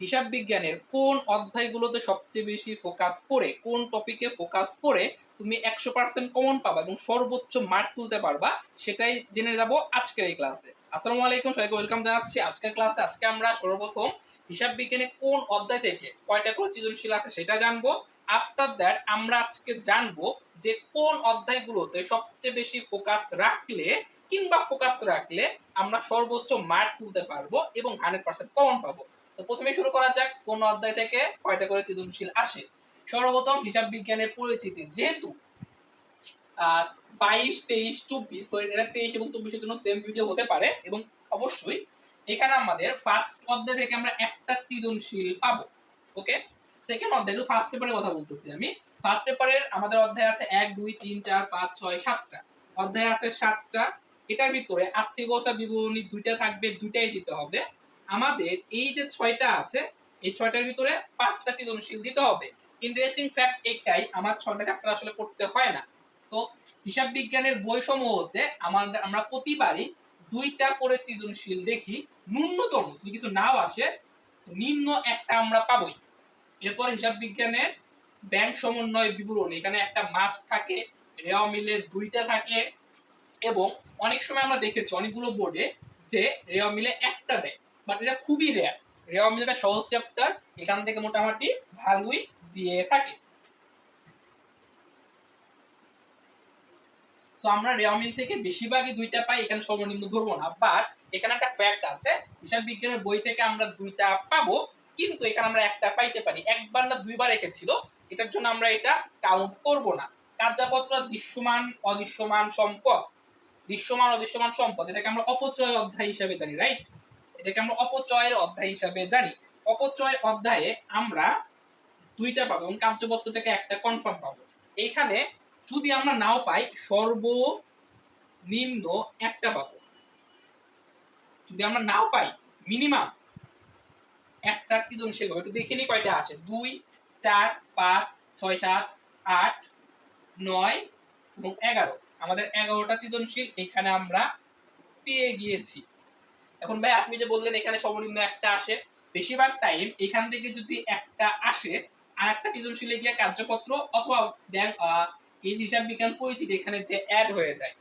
হিসাব বিজ্ঞানের কোন অধ্যায়গুলোতে সবচেয়ে বেশি ফোকাস করে, কোন টপিকে ফোকাস করে তুমি একশো পার্সেন্ট কমন পাবা এবং সর্বোচ্চ মার্ক তুলতে পারবা, সেটাই জেনে যাব আজকের এই ক্লাসে আসসালামু আলাইকুম, সবাইকে ওয়েলকাম জানাচ্ছি আজকের ক্লাসে আজকে আমরা সর্বপ্রথম হিসাব বিজ্ঞানে কোন অধ্যায় থেকে কয়টা করে সৃজনশীল আছে সেটা জানব। আফটার দ্যাট আমরা আজকে জানব যে কোন অধ্যায়গুলোতে সবচেয়ে বেশি ফোকাস রাখলে কিংবা ফোকাস রাখলে আমরা সর্বোচ্চ মার্ক তুলতে পারব এবং হান্ড্রেড পার্সেন্ট কমন পাবো। তো প্রথমে শুরু করা যাক কোন অধ্যায় থেকে কয়টা করে সৃজনশীল আসে। সর্বপ্রথম হিসাব বিজ্ঞানের পরিচিতি, যেহেতু বাইশ, তেইশ, চব্বিশ তো এটা তেইশ এবং চব্বিশের জন্য সেম ভিডিও হতে পারে এবং অবশ্যই এখানে আমাদের ফার্স্ট অধ্যায় থেকে আমরা একটা সৃজনশীল পাবো ওকে সেকেন্ড অধ্যায় ফার্স্ট পেপারের কথা বলতেছি আমি। ফার্স্ট পেপারের আমাদের অধ্যায় আছে এক, দুই, তিন, চার, পাঁচ, ছয়, সাতটা। অধ্যায় আছে সাতটা, এটার ভিতরে আর্থিক অবস্থা বিবরণী দুইটা থাকবে, দুইটাই দিতে হবে। আমাদের এই যে ছয়টা আছে, এই ছয়টার ভিতরে পাঁচটা সৃজনশীল দিতে হবে। ইন্টারেস্টিং ফ্যাক্ট একটাই, আমার ছয়টা চ্যাপ্টার আসলে পড়তে হয় না। তো হিসাব বিজ্ঞানের বই সমূহতে আমাদের আমরা প্রতিবারই দুইটা করে সৃজনশীল দেখি, ন্যূনতম, যদি কিছু নাও আসে নিম্ন একটা আমরা পাবই। এরপর হিসাব বিজ্ঞানের ব্যাংক সমন্বয় বিবরণ, এখানে একটা মাস্ট থাকে রেওয়া মিলের দুইটা থাকে, এবং অনেক সময় আমরা দেখেছি অনেকগুলো বোর্ডে যে রেওয়া মিলে একটা দেয়। বাট এটা খুবই রেয়ার রেওয়া মিলে একটা সহজ চ্যাপ্টার এখান থেকে মোটামুটি ভালোই দিয়ে থাকে। সো আমরা রেওয়া মিল থেকে বেশিরভাগই দুইটা পাই, এখানে সর্বনিম্ন ধরবো না। বাট এখানে একটা ফ্যাক্ট আছে, হিসাব বিজ্ঞানের বই থেকে আমরা দুইটা পাবো, কিন্তু এখানে আমরা একটা পাইতে পারি। একবার না দুইবার এসেছিল, এটার জন্য আমরা এটা কাউন্ট করব না। কার্যপত্র দৃশ্যমান, অদৃশ্যমান সম্পদ। দৃশ্যমান, অদৃশ্যমান সম্পদ, এটাকে আমরা অপচয় অধ্যায় হিসাবে জানি রাইট এটাকে আমরা অপচয়ের অধ্যায় হিসাবে জানি। অপচয় অধ্যায়ে আমরা দুইটা পাবো, এবং কার্যপত্র থেকে একটা কনফার্ম পাবো। এইখানে যদি আমরা নাও পাই, সর্বনিম্ন একটা পাবো। যদি আমরা নাও পাই মিনিমাম একটা সৃজনশীল পাবো একটু দেখে নিই কয়টা আসে দুই, চার, পাঁচ, ছয়, সাত, আট, নয় এবং এগারো। আমাদের এগারোটা সৃজনশীল এখানে আমরা পেয়ে গিয়েছি। এখন ভাই, আপনি যে বললেন এখানে সর্বনিম্ন একটা আসে, বেশিরভাগ টাইম এখান থেকে যদি একটা আসে, আর একটা সৃজনশীলে গিয়ে কার্যপত্র অথবা ব্যাংক এই হিসাব বিজ্ঞান পরিচিতি এখানে যে অ্যাড হয়ে যায়।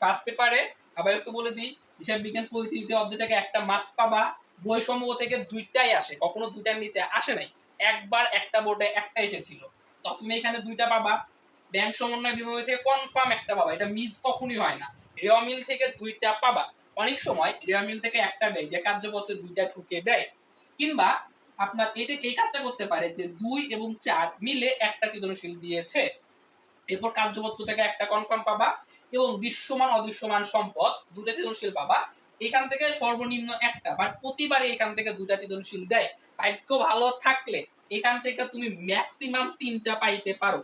ফার্স্ট পেপারে আবার একটু বলে দিই, হিসাব বিজ্ঞান পরিচিতিতে অর্ধেক থেকে একটা মাস পাবা বই সমূহ থেকে দুইটাই আসে, কখনো দুইটার নিচে আসে নাই, একবার একটা বোর্ডে একটা এসেছিল। তো তুমি এখানে দুইটা পাবা ব্যাংক সমন্বয় বিভাগ থেকে কনফার্ম একটা পাবা, এটা মিস কখনোই হয় না রেওয়া মিল থেকে দুইটা পাবা। অনেক সময় রেওয়া মিল থেকে একটা দেয়, যে কার্যপত্রে দুইটা ঢুকে দেয়, কিংবা আপনার এটা এই কাজটা করতে পারে যে দুই এবং চার মিলে একটা সৃজনশীল দিয়েছে। এরপর কার্যপত্র থেকে একটা কনফার্ম পাবা এবং দৃশ্যমান, অদৃশ্যমান সম্পদ দুটা সৃজনশীল পাবা। এখান থেকে সর্বনিম্ন একটা বাট প্রতিবারে এখান থেকে দুটা সৃজনশীল দেয়। ভাগ্য ভালো থাকলে এখান থেকে তুমি ম্যাক্সিমাম তিনটা পাইতে পারো।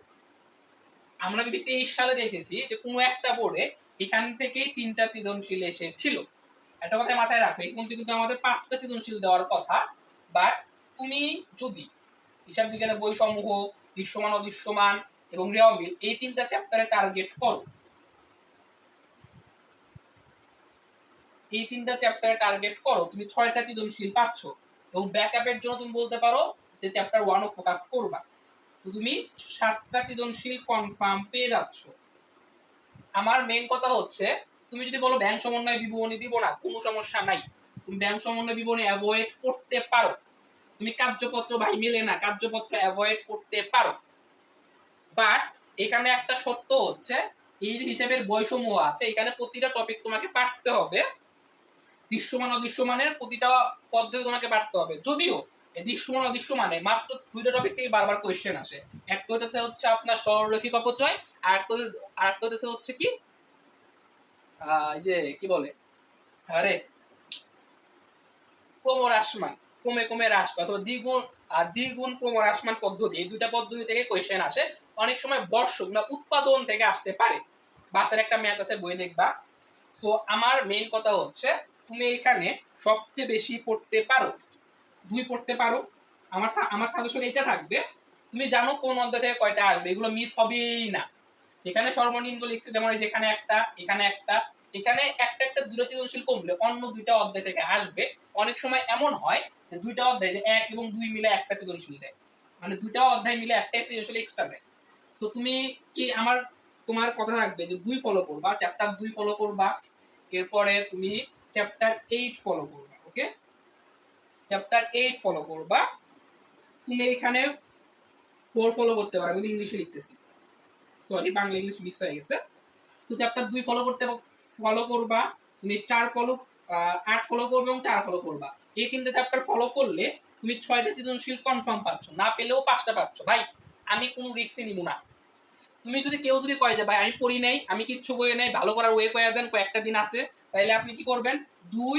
আমরা যদি তেইশ সালে দেখেছি যে কোনো একটা বোর্ডে এখান থেকেই তিনটা সৃজনশীল এসেছিল। একটা কথা মাথায় রাখো এই কিন্তু আমাদের পাঁচটা সৃজনশীল দেওয়ার কথা বাট তুমি যদি হিসাব বিজ্ঞানের বই সমূহ দৃশ্যমান, অদৃশ্যমান এবং রেওয়া এই তিনটা চ্যাপ্টারে টার্গেট করো। এই তিনটা চ্যাপ্টারে টার্গেট করো, তুমি ছয়টা সৃজনশীল পাচ্ছ এবং ব্যাকআপের জন্য তুমি বলতে পারো যে চ্যাপ্টার ওয়ানও ফোকাস করবা। তো তুমি সাতটা সৃজনশীল কনফার্ম পেয়ে যাচ্ছ। আমার মেন কথা হচ্ছে, তুমি যদি বলো ব্যাংক সমন্বয় বিবরণী দিব না, কোনো সমস্যা নাই। তুমি ব্যাংক সমন্বয় বিবরণী অ্যাভয়েড করতে পারো। তুমি কার্যপত্র ভাই মিলে না, কার্যপত্র অ্যাভয়েড করতে পারো। বাট এখানে একটা সত্য হচ্ছে, এই যে হিসাবের বৈষম্য আছে, এখানে প্রতিটা টপিক তোমাকে পাঠতে হবে। দৃশ্যমান, অদৃশ্যমানের প্রতিটা পদ্ধতি তোমাকে পাঠতে হবে। যদিও দৃশ্যমান অদৃশ্যমানে মাত্র দুইটা টপিক থেকে বারবার কোয়েশ্চেন আসে। হইতেছে হচ্ছে আপনার সরলরৈখিক অপচয়, আর একটা আর হইতেছে হচ্ছে কি? যে কি বলে? আরে কমে কমে হ্রাস অথবা দ্বিগুণ, আর দ্বিগুণ পদ্ধতি, এই দুইটা পদ্ধতি থেকে কোয়েশ্চেন আসে। অনেক সময় বর্ষ বা উৎপাদন থেকে আসতে পারে। বাসের একটা ম্যাথ আছে, বই দেখবা। সো আমার মেইন কথা হচ্ছে, তুমি এখানে সবচেয়ে বেশি পড়তে পারো। দুই পড়তে পারো। আমার আমার সাজেশন এটা থাকবে। তুমি জানো কোন অধ্যায় থেকে কয়টা আসবে। এগুলো মিস হবেই না। এখানে সর্বনিম্ন লিখছে যেমন যেখানে একটা, এখানে একটা এখানে একটা একটা দুটো সৃজনশীল কমলে অন্য দুইটা অধ্যায় থেকে আসবে। অনেক সময় এমন হয় যে দুইটা অধ্যায় যে এক এবং দুই মিলে একটা সৃজনশীল দেয়। মানে দুইটা অধ্যায় মিলে একটা সৃজনশীল এক্সট্রা দেয়। সো তুমি কি আমার, তোমার কথা থাকবে যে দুই ফলো করবা চ্যাপ্টার দুই ফলো করবা, এরপরে তুমি চ্যাপ্টার এইট ফলো করবা ওকে চ্যাপ্টার এইট ফলো করবা। তুমি এখানে ফোর ফলো করতে পারো, আমি ইংলিশে লিখতেছি। সরি বাংলা ইংলিশ মিক্স হয়ে গেছে। তো চ্যাপ্টার দুই ফলো করতে ফলো করবা, তুমি চার ফলো আট ফলো করবে এবং চার ফলো করবা। এই তিনটে চ্যাপ্টার ফলো করলে তুমি ছয়টা সৃজনশীল কনফার্ম পাচ্ছ। না পেলেও পাঁচটা পাচ্ছ। ভাই, আমি কোনো রিক্সই নিব না। তুমি যদি কেউ যদি কয় যে, ভাই, আমি পড়ি নাই, আমি কিচ্ছু বই নাই, ভালো করার ওয়ে কয়ে দেন, কয়েকটা দিন আছে। তাহলে আপনি কি করবেন? দুই,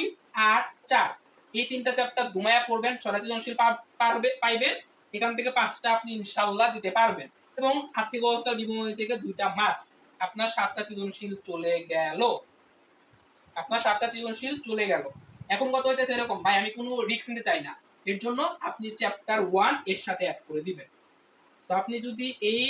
আট, চার। এই তিনটা চ্যাপ্টার ধুমায়া পড়বেন ছয়টা সৃজনশীল পারবে, পাইবেন, এখান থেকে পাঁচটা আপনি ইনশাল্লাহ দিতে পারবেন। এবং আর্থিক অবস্থার বিবরণী থেকে দুইটা মাস। আপনার সাতটা সৃজনশীল চলে গেল। আপনার সাতটা সৃজনশীল চলে গেল। এখন কত হইতেছে এরকম? ভাই, আমি কোনো রিস্ক নিতে চাই না। এর জন্য আপনি চ্যাপ্টার ওয়ানের সাথে অ্যাড করে দিবেন। তো আপনি যদি এই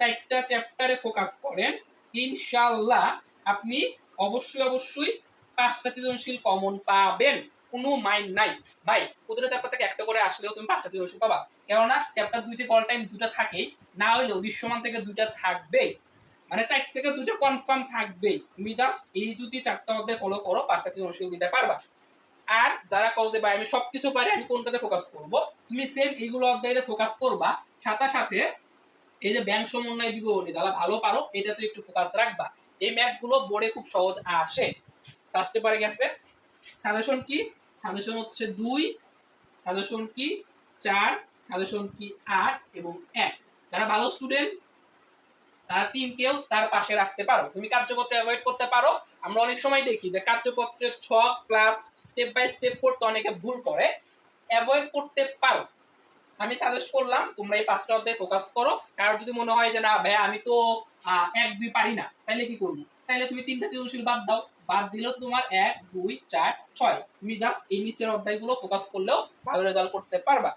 চারটা চ্যাপ্টারে ফোকাস করেন ইনশাল্লাহ আপনি অবশ্যই অবশ্যই পাঁচটা সৃজনশীল কমন পাবেন। কোনো মাইন্ড নাই। ভাই প্রতিটা চ্যাপ্টার থেকে একটা করে আসলেও তুমি পাঁচটা সৃজনশীল পাবা। কেননা চ্যাপ্টার দুই থেকে অল টাইম দুটা থাকেই, না হলেও দৃশ্যমান থেকে দুইটা থাকবেই। মানে চার থেকে দুইটা কনফার্ম থাকবেই। তুমি জাস্ট এই যদি চারটা অধ্যায় ফলো করো, পাঁচটা সৃজনশীল দিতে পারবা। আর যারা কল যে ভাই আমি সবকিছু পারি, আমি কোনটাতে ফোকাস করব? তুমি সেম এইগুলো অধ্যায়ে ফোকাস করবা, সাথে সাথে এই যে ব্যাংক সমন্বয় বিবরণী, যারা ভালো পারো এটাতে একটু ফোকাস রাখবা। এই ম্যাথগুলো বোর্ডে খুব সহজ আসে। ফার্স্ট পেপারে গেছে সাজেশন কি? সাজেশন হচ্ছে দুই, সাজেশন কি চার, সাজেশন কি আট এবং এক। যারা ভালো স্টুডেন্ট তারা তিনকেও তার পাশে রাখতে পারো। তুমি কার্যকর্তা অ্যাভয়েড করতে পারো। আমরা অনেক সময় দেখি যে কার্যকর্তের ছক ক্লাস স্টেপ বাই স্টেপ করতে অনেকে ভুল করে। অ্যাভয়েড করতে পারো। আমি সাজেস্ট করলাম, তোমরা এই পাঁচটা অধ্যায় ফোকাস করো। কারোর যদি মনে হয় যে না ভাই আমি তো এক, দুই পারি না তাহলে কি করব? তাহলে তুমি তিনটা সৃজনশীল বাদ দাও। বাদ দিলেও তোমার এক, দুই, চার, ছয়। তুমি জাস্ট এই নিচের অধ্যায়গুলো ফোকাস করলেও ভালো রেজাল্ট করতে পারবা।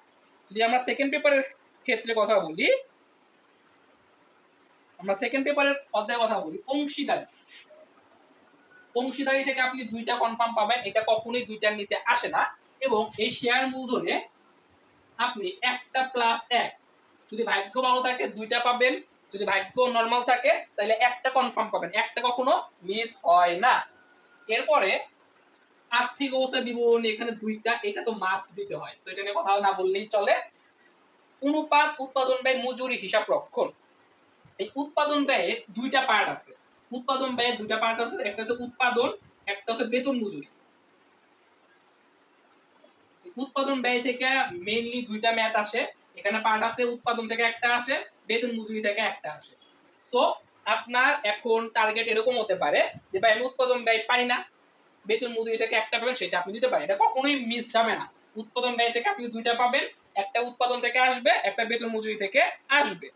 যদি আমরা সেকেন্ড পেপারের ক্ষেত্রে কথা বলি, আমরা সেকেন্ড পেপারের অধ্যায় কথা বলি, অংশীদারি। অংশীদারি থেকে আপনি দুইটা কনফার্ম পাবেন, এটা কখনোই দুইটার নিচে আসে না। এবং এই শেয়ার মূলধনে আপনি একটা প্লাস এক। যদি ভাগ্য ভালো থাকে, দুইটা পাবেন। যদি ভাগ্য নর্মাল থাকে, তাহলে একটা কনফার্ম পাবেন। একটা কখনো মিস হয় না। এরপরে আর্থিক অবস্থা বিবরণী এখানে দুইটা, এটা তো মাস্ট দিতে হয়। এটা নিয়ে কথা না বললেই চলে। অনুপাত, উৎপাদন ব্যয়, মজুরি, হিসাব রক্ষণ। এই উৎপাদন ব্যয়ে দুইটা পার্ট আছে। উৎপাদন ব্যয়ে দুইটা পার্ট আছে। একটা হচ্ছে উৎপাদন, একটা হচ্ছে বেতন, মজুরি। উৎপাদন ব্যয় থেকে মেইনলি দুইটা ম্যাথ আসে। এখানে পার্ট আছে, উৎপাদন থেকে একটা আসে, বেতন, মজুরি থেকে একটা আসে। সো আপনার এখন টার্গেট এরকম হতে পারে যে ভাই আমি উৎপাদন ব্যয় পারি না, বেতন মজুরি থেকে একটা পাবেন, সেটা আপনি দিতে পারেন। এটা কখনোই মিস যাবে না। উৎপাদন ব্যয় থেকে আপনি দুইটা পাবেন, একটা উৎপাদন থেকে আসবে, একটা বেতন মজুরি থেকে আসবে।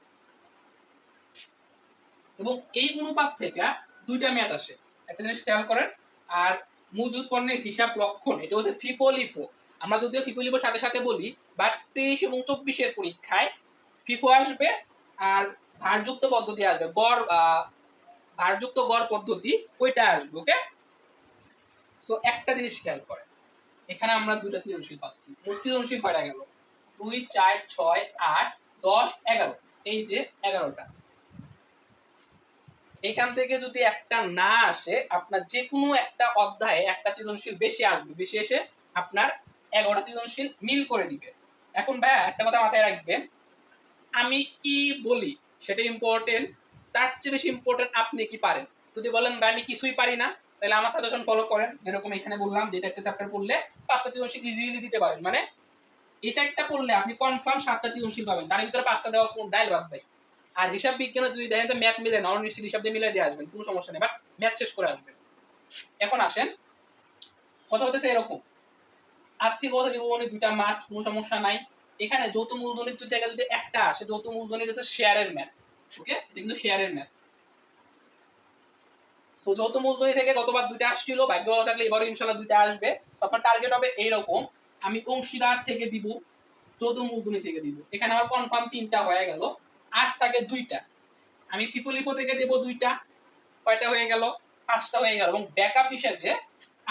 এবং এই অনুপাত থেকে দুইটা মেয়াদ আসে। একটা জিনিস খেয়াল করেন, আর মজুদ পণ্যের হিসাব লক্ষণ, এটা হচ্ছে ফিফো লিফো আমরা যদিও ফিফো লিফোর সাথে সাথে বলি বাট তেইশ এবং চব্বিশের পরীক্ষায় ফিফো আসবে, আর ভারযুক্ত পদ্ধতি আসবে, গড় ভারযুক্ত গড় পদ্ধতি ওইটা আসবে ওকে সো একটা জিনিস খেয়াল করেন, এখানে আমরা দুইটা সৃজনশীল পাচ্ছি। মোট সৃজনশীল কয়টা গেল? দুই, চার, ছয়, আট, দশ, এগারো। এই যে এগারোটা। এখান থেকে যদি একটা না আসে, আপনার যে কোনো একটা অধ্যায়ে একটা সৃজনশীল বেশি আসবে। বেশি এসে আপনার এগারোটা সৃজনশীল মিল করে দিবে। এখন ভাইয়া, একটা কথা মাথায় রাখবেন। আমি কি বলি? সেটা ইম্পর্টেন্ট তার চেয়ে বেশি ইম্পর্টেন্ট আপনি কি পারেন? যদি বলেন, ভাই, আমি কিছুই পারি না, তাহলে আমার সাজেশন ফলো করেন। যেরকম এখানে বললাম যে একটা চ্যাপ্টার পড়লে পাঁচটা সৃজনশীল ইজিলি দিতে পারেন। মানে এই চারটা পড়লে আপনি কনফার্ম সাতটা সৃজনশীল পাবেন। তার ভিতরে পাঁচটা দেওয়া কোন ডাইল বাদ ভাই আর হিসাব বিজ্ঞানে যদি দেখেন তো ম্যাথ মিলে না, অনিশ্চিত হিসাব দিয়ে মিলে দিয়ে আসবেন, কোনো সমস্যা নেই। বাট ম্যাথ শেষ করে আসবেন। এখন আসেন, কথা হতেছে এরকম। আর্থিক অবস্থা বিবরণী দুইটা মাস্ট কোনো সমস্যা নাই। এখানে যৌথ মূলধনের যদি জায়গায় যদি একটা আসে, যৌথ মূলধনের হচ্ছে শেয়ারের ম্যাথ ওকে এটা কিন্তু শেয়ারের ম্যাথ সো যৌথ মূলধনী থেকে গতবার দুইটা আসছিল, ভাগ্য ভালো থাকলে এবারও ইনশাল্লাহ দুইটা আসবে। আপনার টার্গেট হবে এইরকম আমি অংশীদার থেকে দিব, যৌথ মূলধনী থেকে দিব। এখানে আমার কনফার্ম তিনটা হয়ে গেল, আট থাকে দুইটা। আমি ফিফো লিফো থেকে দেব দুইটা, কয়টা হয়ে গেল? পাঁচটা হয়ে গেল। এবং ব্যাকআপ হিসেবে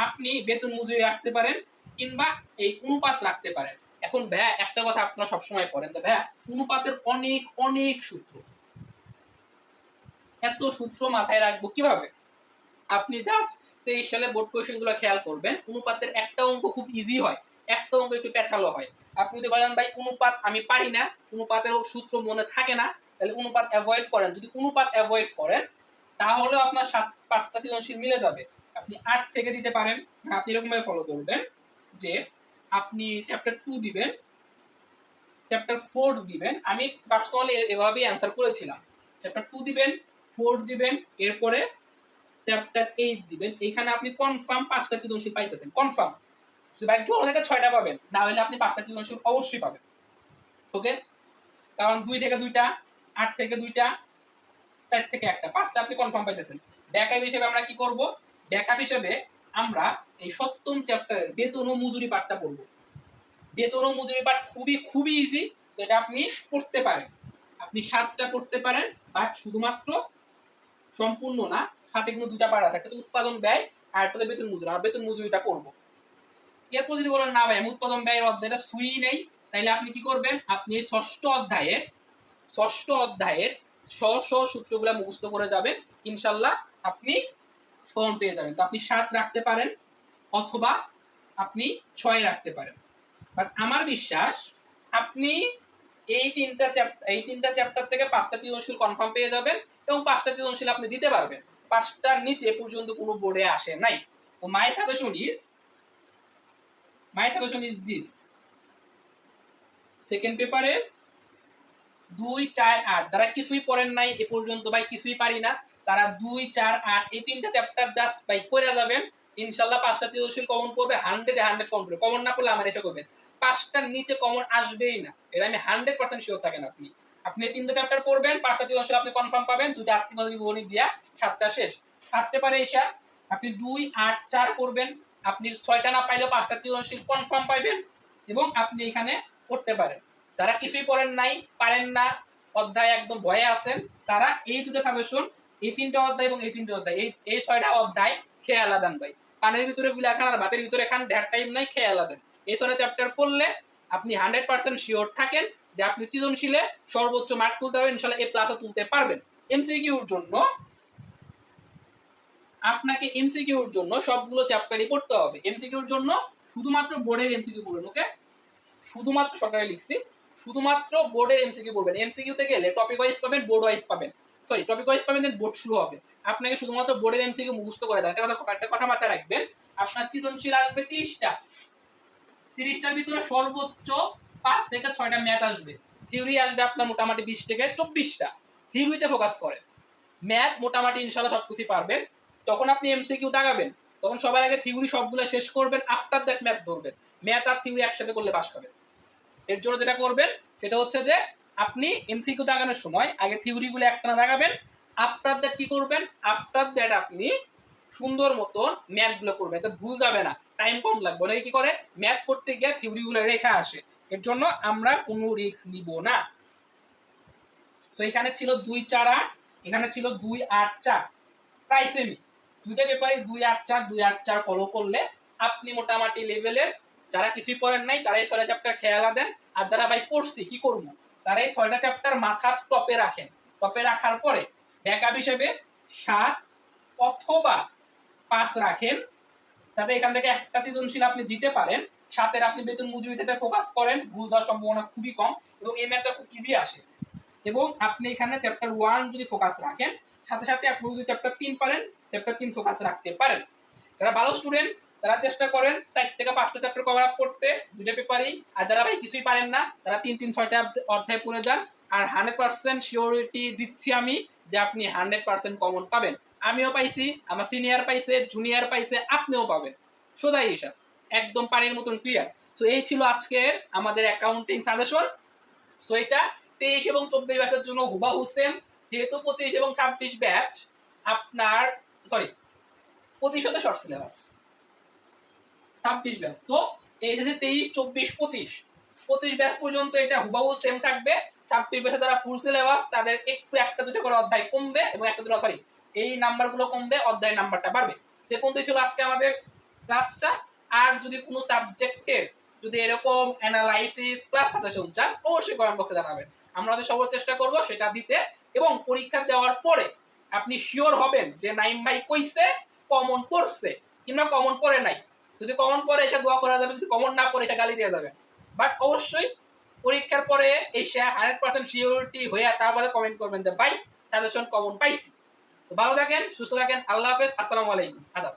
আপনি বেতন মজুরি রাখতে পারেন কিংবা এই অনুপাত রাখতে পারেন। এখন ভাইয়া একটা কথা আপনারা সবসময় করেন তো ভাইয়া অনুপাতের অনেক অনেক সূত্র। এত সূত্র মাথায় রাখব কীভাবে? আপনি জাস্ট তেইশ সালে বোর্ড কোয়েশনগুলো খেয়াল করবেন, অনুপাতের একটা অঙ্ক খুব ইজি হয়, একটা অঙ্ক একটু পেছালো হয়। আপনি যদি বলেন, ভাই, অনুপাত আমি পারি না, অনুপাতের সূত্র মনে থাকে না, তাহলে অনুপাত অ্যাভয়েড করেন। যদি অনুপাত অ্যাভয়েড করেন, তাহলেও আপনার সাত, পাঁচটা সৃজনশীল মিলে যাবে। আপনি আট থেকে দিতে পারেন মানে আপনি এরকমভাবে ফলো করবেন যে আপনি চ্যাপ্টার টু দিবেন চ্যাপ্টার ফোর দিবেন। আমি পার্সোনালি এভাবেই অ্যান্সার করেছিলাম। চ্যাপ্টার টু দিবেন ফোর দিবেন, এরপরে চ্যাপ্টার এইট দিবেন। এখানে আপনি কনফার্ম পাঁচটা সৃজনশীল পাইতেছেন। কনফার্ম ব্যাংকে থেকে ছয়টা পাবেন, না হলে আপনি পাঁচটা সৃজনশীল অবশ্যই পাবেন। ওকে কারণ দুই থেকে দুইটা, আট থেকে দুইটা, চার থেকে একটা, পাঁচটা আপনি কনফার্ম পাইতেছেন। ব্যাকআপ হিসেবে আমরা কি করব? ব্যাকআপ হিসেবে আমরা এই সপ্তম চ্যাপ্টারের বেতন ও মজুরি পাঠটা পড়ব। বেতন ও মজুরি পাঠ খুবই খুবই ইজি সেটা আপনি পড়তে পারেন। আপনি সাতটা পড়তে পারেন বাট শুধুমাত্র সম্পূর্ণ না হাতে কিন্তু দুটা পার আছে, একটা উৎপাদন ব্যয় আর একটা বেতন মজুরি, আর বেতন মজুরিটা করব এরপর যদি বলেন, না ভাই, আমি উৎপাদন ব্যয়ের অধ্যায়টা সুই নেই তাইলে আপনি কি করবেন? আপনি এই ষষ্ঠ অধ্যায়ে ষষ্ঠ অধ্যায়ের শ শ সূত্রগুলো মুখস্থ করে যাবেন। ইনশাল্লাহ আপনি কমন পেয়ে যাবেন। তো আপনি সাত রাখতে পারেন অথবা আপনি ছয় রাখতে পারেন। বাট আমার বিশ্বাস আপনি এই তিনটা এই তিনটা চ্যাপ্টার থেকে পাঁচটা সৃজনশীল কনফার্ম পেয়ে যাবেন এবং পাঁচটা সৃজনশীল আপনি দিতে পারবেন। পাঁচটার নিচে পর্যন্ত কোনো বোর্ডে আসে নাই। তো my suggestion is my suggestion is this second পেপারে দুই, চার, আট, যারা কিছুই পড়েন নাই এ পর্যন্ত ভাই কিছুই পারি না তারা দুই, চার, আট, এই তিনটা চ্যাপ্টার জাস্ট ভাই করে যাবেন, ইনশাল্লাহ পাঁচটা সৃজনশীল কমন পড়বে হান্ড্রেড হান্ড্রেড কমন পড়বে। কমন না পড়লে আমার এসে করবেন পাঁচটার নিচে কমন আসবেই না। এটা আমি হান্ড্রেড পার্সেন্ট শিওর থাকেন আপনি। আপনি এই তিনটা চ্যাপ্টার পড়বেন, পাঁচটা সৃজনশীল আপনি কনফার্ম পাবেন, দুইটা আর্থিক বিবরণী দিয়া সাতটা শেষ। ফার্স্ট পেপারে এসা আপনি দুই, আট, চার করবেন আপনি ছয়টা না পাইলেও পাঁচটা সৃজনশীল কনফার্ম পাইবেন এবং আপনি এখানে পড়তে পারেন। যারা কিছুই পড়েন নাই, পারেন না, অধ্যায় একদম ভয়ে আছেন, তারা এই দুটো সাজেশন এই তিনটা অধ্যায় এবং এই তিনটা অধ্যায়, এই এই ছয়টা অধ্যায় খেয়ে আলাদান ভাই। পানের ভিতরে গুলা খান আর ভাতের ভিতরে খান টাইম নাই এই ছয়টা চ্যাপ্টার পড়লে আপনি হান্ড্রেড পার্সেন্ট শিওর থাকেন যে আপনি সৃজনশীলে সর্বোচ্চ মার্ক তুলতে পারবেন, ইনশাল্লাহ এ প্লাসও তুলতে পারবেন। এমসিকিউর জন্য আপনাকে এমসিকিউর জন্য সবগুলো চ্যাপ্টারই পড়তে হবে। এমসিকিউর জন্য শুধুমাত্র বোর্ডের এমসিকিউ পড়বেন ওকে শুধুমাত্র সরকারি লিখছি, শুধুমাত্র বোর্ডের এমসিকিউ পড়বেন। এমসিকিউতে গেলে টপিক ওয়াইজ পাবেন বোর্ড ওয়াইজ পাবেন। সরি টপিক ওয়াইজ পাবেন দেন বোর্ড শুরু হবে। আপনাকে শুধুমাত্র বোর্ডের এমসিকিউ মুখস্থ করে দেন একটা কথা একটা কথা মাথায় রাখবেন, আপনার সৃজনশীল আসবে তিরিশটা। তিরিশটার ভিতরে সর্বোচ্চ পাঁচ থেকে ছয়টা ম্যাথ আসবে। থিওরি আসবে আপনার মোটামুটি বিশ থেকে চব্বিশটা। থিওরিতে ফোকাস করে ম্যাথ মোটামুটি ইনশাল্লাহ সব কিছুই পারবেন। তখন আপনি এমসিকিউ দাগাবেন। তখন সবার আগে থিওরি সবগুলো শেষ করবেন আফটার দ্যাট ম্যাথ ধরবেন। ম্যাথ আর থিওরি একসাথে করলে পাস পাবেন। এর জন্য যেটা করবেন, সেটা হচ্ছে যে আপনি এমসিকিউ দাগানোর সময় আগে থিওরিগুলো একটা দাগাবেন আফটার দ্যাট কি করবেন? আফটার দ্যাট আপনি সুন্দর মতন ম্যাথগুলো করবেন, এতে ভুল যাবে না টাইম কম লাগবে। অনেকে কি করে? ম্যাথ করতে গিয়ে থিওরিগুলো রেখে আসে। এর জন্য আমরা কোনো রিস্ক নিব না। তো এখানে ছিল দুই চার আট, এখানে ছিল দুই আট চার। প্রায় সেমি দুইটা পেপারে দুই আট চার, দুই আট চার ফলো করলে আপনি মোটামুটি লেভেলের যারা কিছুই পড়েন নাই, তারাই ছয়টা চ্যাপ্টার খেয়ালা দেন আর যারা ভাই পড়ছি, কি করব? তারা এই ছয়টা চ্যাপ্টার মাথা টপে রাখেন। টপে রাখার পরে ব্যাকআপ হিসেবে সাত অথবা পাঁচ রাখেন। যাতে এখান থেকে একটা সৃজনশীল আপনি দিতে পারেন। সাতের আপনি বেতন মজুরিটাতে ফোকাস করেন। ভুল দেওয়ার সম্ভাবনা খুবই কম এবং এই ম্যাথটা খুব ইজি আসে। এবং আপনি এখানে চ্যাপ্টার ওয়ান যদি ফোকাস রাখেন, সাথে সাথে আপনি যদি চ্যাপ্টার তিন পারেন চ্যাপ্টার তিন ফোকাস রাখতে পারেন। যারা ভালো স্টুডেন্ট তারা চেষ্টা করেন চার থেকে পাঁচটা চ্যাপ্টার কভার আপ করতে দুটো পেপারই আর যারা ভাই কিছুই পারেন না, তারা তিন তিন, ছয়টা অধ্যায় পড়ে যান। আর হান্ড্রেড পার্সেন্ট শিওরিটি দিচ্ছি আমি যে আপনি হান্ড্রেড পার্সেন্ট কমন পাবেন। আমিও পাইছি, আমার সিনিয়র পাইছে জুনিয়র পাইছে, আপনিও পাবেন। সোজাই হিসাব, একদম পানির মতন ক্লিয়ার সো এই ছিল আজকের আমাদের অ্যাকাউন্টিং সাজেশন সো এটা তেইশ এবং চব্বিশ ব্যাচের জন্য হুবা হুসেন যেহেতু পঁচিশ এবং ছাব্বিশ ব্যাচ আপনার সরি পঁচিশ হতে শর্ট সিলেবাস ছাব্বিশ ব্যাচ। সো এই হচ্ছে তেইশ, চব্বিশ, পঁচিশ। পঁচিশ ব্যাচ পর্যন্ত এটা হুবাহু সেম থাকবে। ছাব্বিশ ব্যাচে যারা ফুল সিলেবাস তাদের একটু একটা দুটো করে অধ্যায় কমবে এবং একটা দুটো সরি এই নাম্বারগুলো কমবে, অধ্যায়ের নাম্বারটা বাড়বে। সে পর্যন্ত ছিল আজকে আমাদের ক্লাসটা আর যদি কোনো সাবজেক্টের যদি এরকম অ্যানালাইসিস ক্লাস সাজেশন চান, অবশ্যই কমেন্ট বক্সে জানাবেন। আমরা আমাদের সর্ব চেষ্টা করব সেটা দিতে এবং পরীক্ষা দেওয়ার পরে আপনি শিওর হবেন যে নাইম ভাই কইছে কমন পড়ছে। কিংবা কমন পড়ে নাই। যদি কমন পরে এসে দোয়া করা যাবে। যদি কমন না পরে এসে গালি দেওয়া যাবে। বাট অবশ্যই পরীক্ষার পরে এসে হান্ড্রেড পার্সেন্ট সিওরিটি হয়ে তারপরে কমেন্ট করবেন যে, ভাই সাজেশন কমন পাইছি। তো ভালো থাকেন, সুস্থ থাকেন, আল্লাহ হাফেজ, আসসালামু আলাইকুম। আদাব।